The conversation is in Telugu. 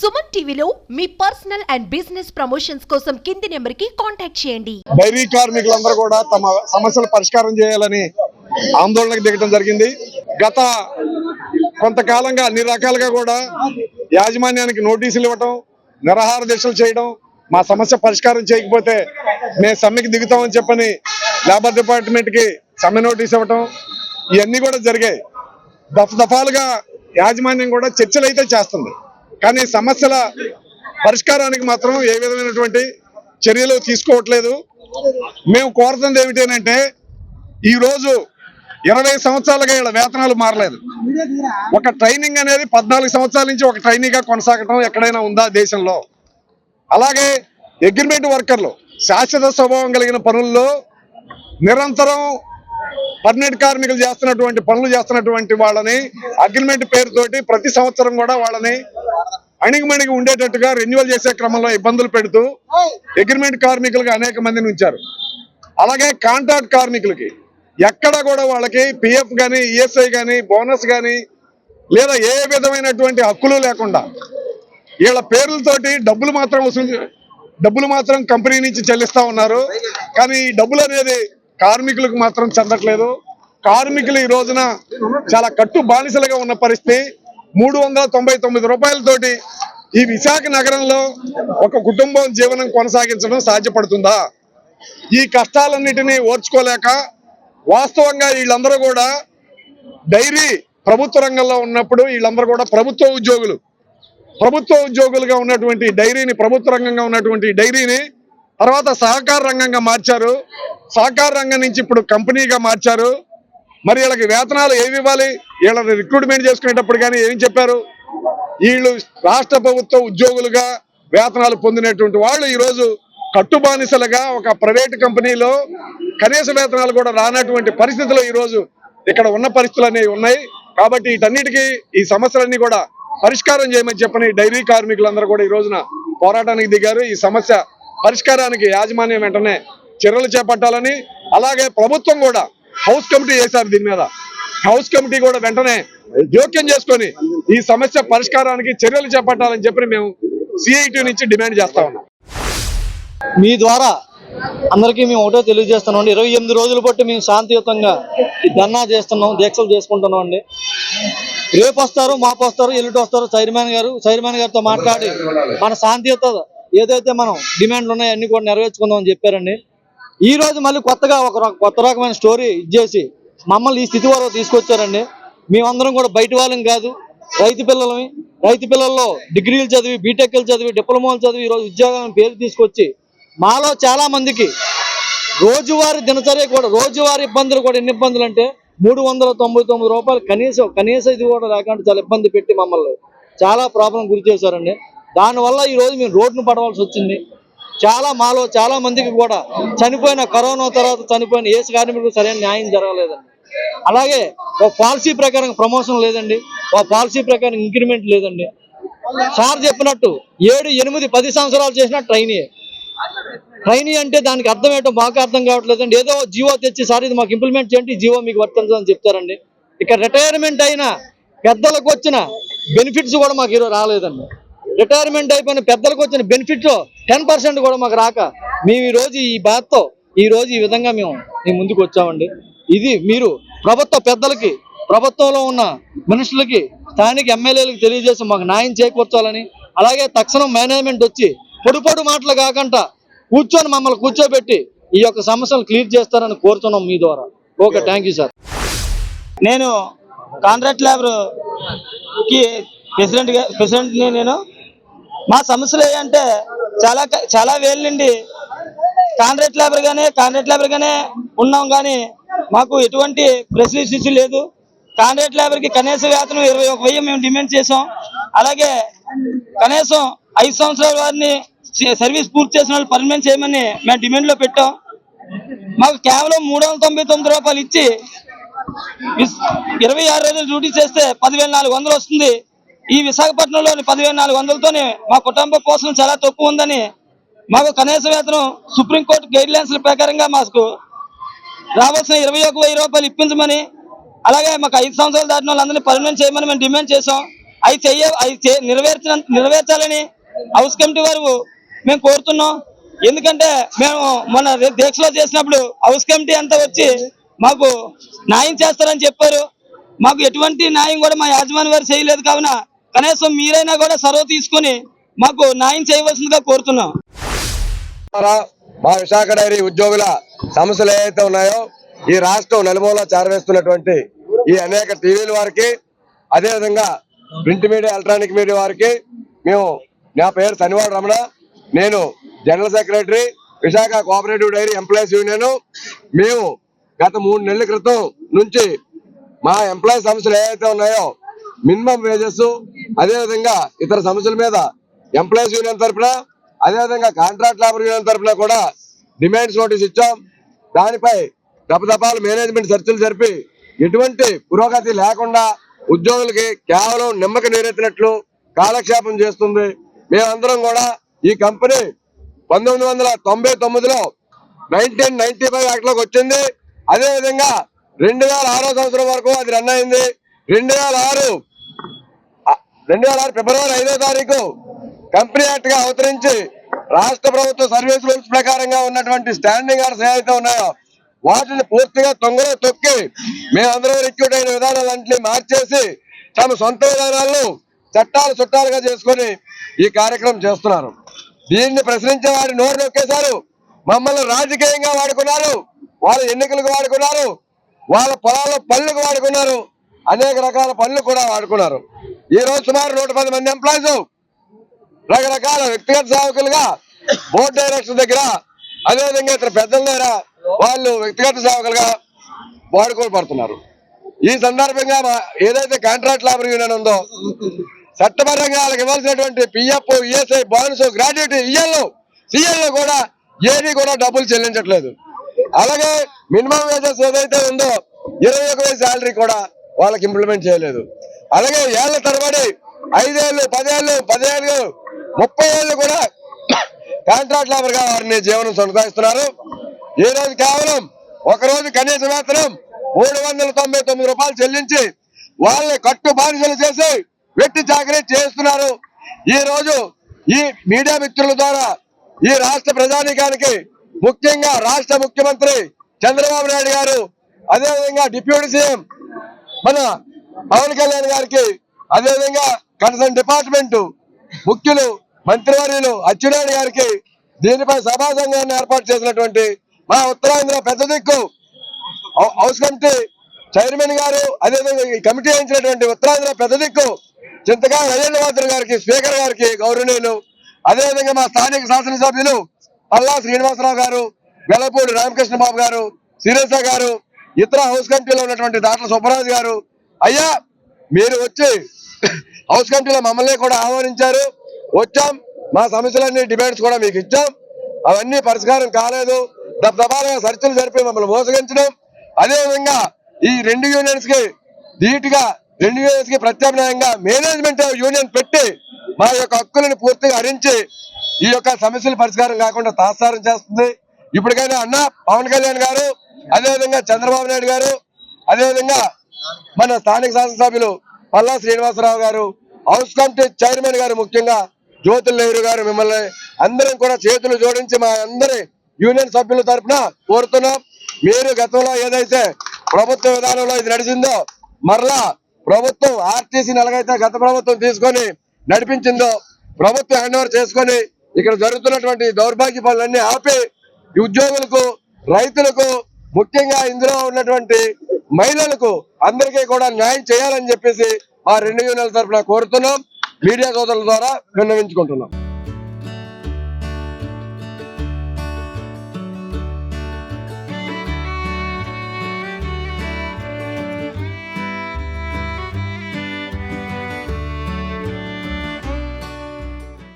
సుమన్ టీవీలో మీ పర్సనల్ అండ్ బిజినెస్ ప్రమోషన్స్ కోసం కింది నెంబర్కి కాంటాక్ట్ చేయండి. డైరీ కార్మికులందరూ కూడా తమ సమస్యలు పరిష్కారం చేయాలని ఆందోళనకు దిగడం జరిగింది. గత కొంతకాలంగా అన్ని రకాలుగా కూడా యాజమాన్యానికి నోటీసులు ఇవ్వటం నిరాహార దీక్షలు చేయడం మా సమస్య పరిష్కారం చేయకపోతే మేము సమ్మెకి దిగుతామని చెప్పని లేబర్ డిపార్ట్మెంట్కి సమ్మె నోటీస్ ఇవ్వటం ఇవన్నీ కూడా జరిగాయి. దఫ దఫాలుగా యాజమాన్యం కూడా చర్చలు అయితే చేస్తుంది. కానీ సమస్యల పరిష్కారానికి మాత్రం ఏ విధమైనటువంటి చర్యలు తీసుకోవట్లేదు. మేము కోరుతుంది ఏమిటంటే ఈరోజు ఇరవై సంవత్సరాలుగా వీళ్ళ వేతనాలు మారలేదు. ఒక ట్రైనింగ్ అనేది పద్నాలుగు సంవత్సరాల నుంచి ఒక ట్రైనింగ్గా కొనసాగటం ఎక్కడైనా ఉందా దేశంలో? అలాగే అగ్రిమెంట్ వర్కర్లు శాశ్వత స్వభావం కలిగిన పనుల్లో నిరంతరం పర్మనెంట్ కార్మికులు చేస్తున్నటువంటి పనులు చేస్తున్నటువంటి వాళ్ళని అగ్రిమెంట్ పేరుతోటి ప్రతి సంవత్సరం కూడా వాళ్ళని అణిగిమణిగి ఉండేటట్టుగా రెన్యువల్ చేసే క్రమంలో ఇబ్బందులు పెడుతూ అగ్రిమెంట్ కార్మికులుగా అనేక మందిని ఉంచారు. అలాగే కాంట్రాక్ట్ కార్మికులకి ఎక్కడ కూడా వాళ్ళకి పిఎఫ్ కానీ ఈఎస్ఐ కానీ బోనస్ కానీ లేదా ఏ విధమైనటువంటి హక్కులు లేకుండా వీళ్ళ పేర్లతోటి డబ్బులు మాత్రం వసూలు డబ్బులు మాత్రం కంపెనీ నుంచి చెల్లిస్తా ఉన్నారు. కానీ ఈ డబ్బులు అనేది కార్మికులకు మాత్రం చెందట్లేదు. కార్మికులు ఈ రోజున చాలా కట్టు బానిసలుగా ఉన్న పరిస్థితి. మూడు వందల తొంభై తొమ్మిది రూపాయలతోటి ఈ విశాఖ నగరంలో ఒక కుటుంబం జీవనం కొనసాగించడం సాధ్యపడుతుందా? ఈ కష్టాలన్నిటినీ ఓర్చుకోలేక వాస్తవంగా వీళ్ళందరూ కూడా డైరీ ప్రభుత్వ రంగంలో ఉన్నప్పుడు వీళ్ళందరూ కూడా ప్రభుత్వ ఉద్యోగులు. ప్రభుత్వ ఉద్యోగులుగా ఉన్నటువంటి డైరీని ప్రభుత్వ రంగంగా ఉన్నటువంటి డైరీని తర్వాత సహకార రంగంగా మార్చారు. సహకార రంగం నుంచి ఇప్పుడు కంపెనీగా మార్చారు. మరి వీళ్ళకి వేతనాలు ఏమి ఇవ్వాలి? వీళ్ళని రిక్రూట్మెంట్ చేసుకునేటప్పుడు కానీ ఏం చెప్పారు? వీళ్ళు రాష్ట్ర ప్రభుత్వ ఉద్యోగులుగా వేతనాలు పొందినటువంటి వాళ్ళు ఈరోజు కట్టుబానిసలుగా ఒక ప్రైవేట్ కంపెనీలో కనీస వేతనాలు కూడా రానటువంటి పరిస్థితులు ఈరోజు ఇక్కడ ఉన్న పరిస్థితులు అనేవి ఉన్నాయి. కాబట్టి వీటన్నిటికీ ఈ సమస్యలన్నీ కూడా పరిష్కారం చేయమని చెప్పని డైరీ కార్మికులందరూ కూడా ఈ రోజున పోరాటానికి దిగారు. ఈ సమస్య పరిష్కారానికి యాజమాన్యం వెంటనే చర్యలు చేపట్టాలని అలాగే ప్రభుత్వం కూడా హౌస్ కమిటీ చేశారు దీని మీద. హౌస్ కమిటీ కూడా వెంటనే జోక్యం చేసుకొని ఈ సమస్య పరిష్కారానికి చర్యలు చేపట్టాలని చెప్పి మేము సిఐటి నుంచి డిమాండ్ చేస్తా ఉన్నాం. మీ ద్వారా అందరికీ మేము ఒకటో తెలియజేస్తున్నాం అండి. ఇరవై ఎనిమిది రోజులు బట్టి మేము శాంతియుతంగా ధర్నా చేస్తున్నాం దీక్షలు చేసుకుంటున్నాం అండి. రేపు వస్తారు మాపు వస్తారు ఎల్లుటి వస్తారు. చైర్మన్ గారు చైర్మన్ గారితో మాట్లాడి మన శాంతియుత ఏదైతే మనం డిమాండ్లు ఉన్నాయో అన్ని కూడా నెరవేర్చుకుందాం అని చెప్పారండి. ఈ రోజు మళ్ళీ కొత్తగా ఒక కొత్త రకమైన స్టోరీ ఇచ్చేసి మమ్మల్ని ఈ స్థితి వరకు తీసుకొచ్చారండి. మేమందరం కూడా బయట వాళ్ళం కాదు రైతు పిల్లలమి. రైతు పిల్లల్లో డిగ్రీలు చదివి బీటెక్లు చదివి డిప్లొమాలు చదివి ఈరోజు ఉద్యోగాలను పేరు తీసుకొచ్చి మాలో చాలా మందికి రోజువారీ దినచర్య కూడా రోజువారీ ఇబ్బందులు కూడా ఎన్ని ఇబ్బందులు అంటే మూడు వందల తొంభై తొమ్మిది రూపాయలు కనీసం కనీసం ఇది కూడా లేకుండా చాలా ఇబ్బంది పెట్టి మమ్మల్ని చాలా ప్రాబ్లం గురి చేశారండి. దానివల్ల ఈరోజు మేము రోడ్డును పడవలసి వచ్చింది. చాలా మాలో చాలా మందికి కూడా చనిపోయిన కరోనా తర్వాత చనిపోయిన ఏసు కార్మికులకు సరైన న్యాయం జరగలేదండి. అలాగే ఒక పాలసీ ప్రకారం ప్రమోషన్ లేదండి. ఒక పాలసీ ప్రకారం ఇంక్రిమెంట్ లేదండి. సార్ చెప్పినట్టు ఏడు ఎనిమిది పది సంవత్సరాలు చేసిన ట్రైనీ. ట్రైనీ అంటే దానికి అర్థం ఏంటో మాకు అర్థం కావట్లేదండి. ఏదో జీవో తెచ్చి సార్ ఇది మాకు ఇంప్లిమెంట్ చేయండి ఈ జీవో మీకు వర్తించదని చెప్తారండి. ఇక రిటైర్మెంట్ అయిన పెద్దలకు వచ్చిన బెనిఫిట్స్ కూడా మాకు ఈరోజు రాలేదండి. రిటైర్మెంట్ అయిపోయిన పెద్దలకు వచ్చిన బెనిఫిట్స్ టెన్ పర్సెంట్ కూడా మాకు రాక మేము ఈ రోజు ఈ బాధతో ఈ రోజు ఈ విధంగా మేము మీ ముందుకు వచ్చామండి. ఇది మీరు ప్రభుత్వ పెద్దలకి ప్రభుత్వంలో ఉన్న మనుషులకి స్థానిక ఎమ్మెల్యేలకు తెలియజేసి మాకు న్యాయం చేకూర్చాలని అలాగే తక్షణం మేనేజ్మెంట్ వచ్చి పొడిపొడి మాటలు కాకుండా కూర్చొని మమ్మల్ని కూర్చోబెట్టి ఈ యొక్క సమస్యలు క్లియర్ చేస్తారని కోరుతున్నాం మీ ద్వారా. ఓకే థ్యాంక్ యూ సార్ నేను కాంట్రాక్ట్ లేబర్కి ప్రెసిడెంట్ ప్రెసిడెంట్ని నేను మా సమస్యలు ఏంటంటే చాలా చాలా వేల నుండి కాంట్రాక్ట్ లేబర్ గానే కాంట్రాక్ట్ లేబర్గానే ఉన్నాం కానీ మాకు ఎటువంటి ఫెసిలిటీస్ లేదు. కాంట్రాక్ట్ లేబర్కి కనీస వేతనం ఇరవై ఒక వెయ్యి మేము డిమాండ్ చేసాం అలాగే కనీసం ఐదు సంవత్సరాల వారిని సర్వీస్ పూర్తి చేసిన వాళ్ళు పర్మనెంట్ చేయమని మేము డిమాండ్లో పెట్టాం. మాకు కేవలం మూడు వందల తొంభై తొమ్మిది రూపాయలు ఇచ్చి ఇరవై ఆరు రోజులు డ్యూటీ చేస్తే పదివేల నాలుగు వందలు వస్తుంది. ఈ విశాఖపట్నంలోని పదివేల నాలుగు వందలతోనే మా కుటుంబ పోషణ చాలా తక్కువ ఉందని మాకు కనీస వేతనం సుప్రీంకోర్టు గైడ్ లైన్స్ ప్రకారంగా మాకు రావాల్సిన ఇరవై ఒక వెయ్యి రూపాయలు ఇప్పించమని అలాగే మాకు ఐదు సంవత్సరాలు దాటిన వాళ్ళందరినీ పరిణామం చేయమని మేము డిమాండ్ చేసాం అవి చెయ్య అవి నెరవేర్చిన నెరవేర్చాలని హౌస్ కమిటీ వారు మేము కోరుతున్నాం. ఎందుకంటే మేము మొన్న దీక్షలో చేసినప్పుడు హౌస్ కమిటీ అంతా వచ్చి మాకు న్యాయం చేస్తారని చెప్పారు. మాకు ఎటువంటి న్యాయం కూడా మా యాజమాన్య వారు చేయలేదు. కావున కనీసం మీరైనా కూడా సర్వ తీసుకొని మాకు న్యాయం చేయవలసిందిగా కోరుతున్నాం. మా విశాఖ డైరీ ఉద్యోగుల సమస్యలు ఏవైతే ఉన్నాయో ఈ రాష్ట్రం నలుమూల చేరవేస్తున్నటువంటి ఈ అనేక టీవీల వారికి అదేవిధంగా ప్రింట్ మీడియా ఎలక్ట్రానిక్ మీడియా వారికి మేము నా పేరు శనివారం రమణ. నేను general secretary Visakha cooperative dairy employees union. మేము గత మూడు నెలల క్రితం నుంచి మా ఎంప్లాయీ సమస్యలు ఏవైతే ఉన్నాయో మినిమం వేజెస్ అదేవిధంగా ఇతర సమస్యల మీద ఎంప్లాయీస్ యూనియన్ తరఫున అదేవిధంగా కాంట్రాక్ట్ లేబర్ యూనియన్ తరఫున కూడా డిమాండ్స్ నోటీస్ ఇచ్చాం. దానిపై దపదపాలు మేనేజ్మెంట్ చర్చలు జరిపి ఎటువంటి పురోగతి లేకుండా ఉద్యోగులకి కేవలం నిమ్మక నీరెత్తినట్లు కాలక్షేపం చేస్తుంది. మేమందరం కూడా ఈ కంపెనీ పంతొమ్మిది వందల తొంభై తొమ్మిదిలో నైన్టీన్ నైన్టీ ఫైవ్ యాక్ట్లోకి వచ్చింది. అదేవిధంగా రెండు వేల ఆరో సంవత్సరం వరకు అది రన్ అయింది. రెండు వేల ఆరు రెండు వేల ఆరు ఫిబ్రవరి ఐదో తారీఖు కంపెనీ యాక్ట్గా అవతరించి రాష్ట్ర ప్రభుత్వ సర్వీస్ రూల్స్ ప్రకారంగా ఉన్నటువంటి స్టాండింగ్ ఆర్డర్స్ ఏవైతే ఉన్నాయో వాటిని పూర్తిగా తొంగలో తొక్కి మేమందరం రిక్యూట్ అయిన విధానాలన్నింటినీ మార్చేసి తమ సొంత విధానాలను చట్టాలు చుట్టాలుగా చేసుకొని ఈ కార్యక్రమం చేస్తున్నారు. దీన్ని ప్రశ్నించే వారి నోరు నొక్కేశారు. మమ్మల్ని రాజకీయంగా వాడుకున్నారు. వాళ్ళ ఎన్నికలకు వాడుకున్నారు. వాళ్ళ పొలాల్లో పనులకు వాడుకున్నారు. అనేక రకాల పనులు కూడా వాడుకున్నారు. ఈ రోజు సుమారు నూట పది మంది ఎంప్లాయీస్ రకరకాల వ్యక్తిగత సేవకులుగా బోర్డు డైరెక్టర్ దగ్గర అదేవిధంగా ఇతర పెద్దల దగ్గర వాళ్ళు వ్యక్తిగత సేవకులుగా వాడుకోబడుతున్నారు ఈ సందర్భంగా ఏదైతే కాంట్రాక్ట్ లేబర్ యూనియన్ ఉందో చట్టపరంగా వాళ్ళకి ఇవ్వాల్సినటువంటి PF ESI bonus gratuity EL CL కూడా ఏది కూడా డబ్బులు చెల్లించట్లేదు. అలాగే మినిమం వేజెస్ ఏదైతే ఉందో ఇరవై ఒక వేల శాలరీ కూడా వాళ్ళకి ఇంప్లిమెంట్ చేయలేదు. అలాగే ఏళ్ళ తరబడి ఐదేళ్ళు పదేళ్ళు పదేళ్ళు ముప్పై ఏళ్ళు కూడా కాంట్రాక్ట్ లేబర్గా వారిని జీవనం కొనసాగిస్తున్నారు ఈ రోజు కేవలం ఒక రోజు కనీస వేతనం మూడు వందల తొంభై తొమ్మిది రూపాయలు చెల్లించి వాళ్ళని కట్టు బానిసలు చేసి వెట్టి చాకరీ చేస్తున్నారు. ఈ రోజు ఈ మీడియా మిత్రుల ద్వారా ఈ రాష్ట్ర ప్రజానీకానికి ముఖ్యంగా రాష్ట్ర ముఖ్యమంత్రి చంద్రబాబు నాయుడు గారు అదేవిధంగా డిప్యూటీ సీఎం మన పవన్ కళ్యాణ్ గారికి అదేవిధంగా కన్సర్న్ డిపార్ట్మెంట్ ముఖ్యులు మంత్రివర్యులు అచ్చెన్నాయుడు గారికి దీనిపై సభా సంఘాన్ని ఏర్పాటు చేసినటువంటి మా ఉత్తరాంధ్ర పెద్ద దిక్కు హౌస్ కమిటీ చైర్మన్ గారు అదేవిధంగా ఈ కమిటీ వేయించినటువంటి ఉత్తరాంధ్ర పెద్ద దిక్కు చింతగా రాజేంద్రవాద్ర గారికి స్పీకర్ గారికి గౌరవనీయులు. అదేవిధంగా మా స్థానిక శాసనసభ్యులు పల్లా శ్రీనివాసరావు గారు వెలపూడి రామకృష్ణ బాబు గారు శిరీష గారు ఇతర హౌస్ కమిటీలో ఉన్నటువంటి దాట్ల సుబ్బరాజు గారు అయ్యా మీరు వచ్చి హౌస్ కమిటీలో మమ్మల్ని కూడా ఆహ్వానించారు. వచ్చాం మా సమస్యలన్నీ డిమాండ్స్ కూడా మీకు ఇచ్చాం. అవన్నీ పరిష్కారం కాలేదు. దబాలుగా చర్చలు జరిపి మమ్మల్ని మోసగించడం. అదేవిధంగా ఈ రెండు యూనియన్స్కి ధీటుగా రెండు యూనియన్స్కి ప్రత్యామ్నాయంగా మేనేజ్మెంట్ యూనియన్ పెట్టి మా యొక్క హక్కులను పూర్తిగా హరించి ఈ యొక్క సమస్యల పరిష్కారం కాకుండా తాత్సారం చేస్తుంది. ఇప్పటికైనా అన్న పవన్ కళ్యాణ్ గారు అదేవిధంగా చంద్రబాబు నాయుడు గారు అదేవిధంగా మన స్థానిక శాసనసభ్యులు పల్లా శ్రీనివాసరావు గారు హౌస్ కమిటీ చైర్మన్ గారు ముఖ్యంగా జ్యోతుల్ నెహ్రూ గారు మిమ్మల్ని అందరం కూడా చేతులు జోడించి మా అందరి యూనియన్ సభ్యుల తరఫున కోరుతున్నాం. మీరు గతంలో ఏదైతే ప్రభుత్వ విధానంలో ఇది నడిచిందో మరలా ప్రభుత్వం ఆర్టీసీ నెలగైతే గత ప్రభుత్వం తీసుకొని నడిపించిందో ప్రభుత్వం హ్యాండ్ ఓవర్ చేసుకొని ఇక్కడ జరుగుతున్నటువంటి దౌర్భాగ్య పనులన్నీ ఆపి ఉద్యోగులకు రైతులకు ముఖ్యంగా ఇందులో ఉన్నటువంటి మహిళలకు అందరికీ కూడా న్యాయం చేయాలని చెప్పేసి మా రెండు యూనియన్ల తరఫున కోరుతున్నాం. మీడియా సోదరుల ద్వారా విన్నవించుకుంటున్నాం.